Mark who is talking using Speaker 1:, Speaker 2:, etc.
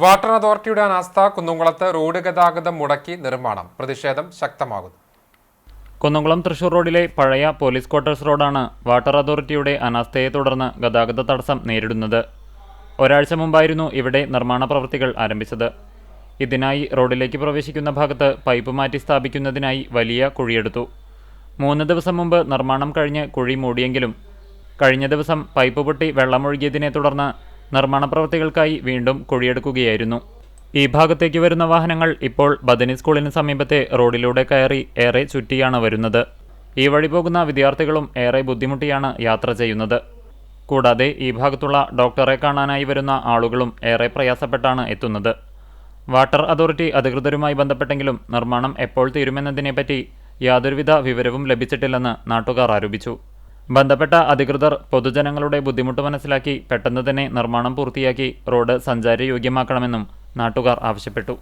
Speaker 1: Water അതോറിറ്റിയുടെ അനാസ്ഥ കുന്നുംകുളത്ത് road ഗതാഗതം മുടക്കി നിർമ്മാണം. പ്രതിഷേധം ശക്തമാകുന്നു.
Speaker 2: കുന്നംകുളം തൃശൂർ റോഡിലെ പഴയ പോലീസ് ക്വാർട്ടേഴ്സ് റോഡാണ് വാട്ടർ അതോറിറ്റിയുടെ അനാസ്ഥയെ തുടർന്ന് ഗതാഗത തടസ്സം നേരിടുന്നത്. ഒരാഴ്ച മുമ്പായിരുന്നു ഇവിടെ നിർമ്മാണ പ്രവൃത്തികൾ ആരംഭിച്ചത്. ഇതിനായി റോഡിലേക്ക് പ്രവേശിക്കുന്ന ഭാഗത്ത് പൈപ്പ് മാറ്റി സ്ഥാപിക്കുന്നതിനായി വലിയ കുഴിയെടുത്തു. മൂന്ന് ദിവസം മുമ്പ് നിർമ്മാണം കഴിഞ്ഞ് കുഴി മൂടിയെങ്കിലും കഴിഞ്ഞ ദിവസം പൈപ്പ് പൊട്ടി വെള്ളമൊഴുകിയതിനെ തുടർന്ന് നിർമ്മാണ പ്രവൃത്തികൾക്കായി വീണ്ടും കുഴിയെടുക്കുകയായിരുന്നു. ഈ ഭാഗത്തേക്ക് വരുന്ന വാഹനങ്ങൾ ഇപ്പോൾ ബദനി സ്കൂളിന് സമീപത്തെ റോഡിലൂടെ കയറി ഏറെ ചുറ്റിയാണ് വരുന്നത്. ഈ വഴി പോകുന്ന വിദ്യാർത്ഥികളും ഏറെ ബുദ്ധിമുട്ടിയാണ് യാത്ര ചെയ്യുന്നത്. കൂടാതെ ഈ ഭാഗത്തുള്ള ഡോക്ടറെ കാണാനായി വരുന്ന ആളുകളും ഏറെ പ്രയാസപ്പെട്ടാണ് എത്തുന്നത്. വാട്ടർ അതോറിറ്റി അധികൃതരുമായി ബന്ധപ്പെട്ടെങ്കിലും നിർമ്മാണം എപ്പോൾ തീരുമെന്നതിനെപ്പറ്റി യാതൊരുവിധ വിവരവും ലഭിച്ചിട്ടില്ലെന്ന് നാട്ടുകാർ ആരോപിച്ചു. ബന്ധപ്പെട്ട അധികൃതർ പൊതുജനങ്ങളുടെ ബുദ്ധിമുട്ട് മനസ്സിലാക്കി പെട്ടെന്ന് തന്നെ നിർമ്മാണം പൂർത്തിയാക്കി റോഡ് സഞ്ചാരയോഗ്യമാക്കണമെന്നും നാട്ടുകാർ ആവശ്യപ്പെട്ടു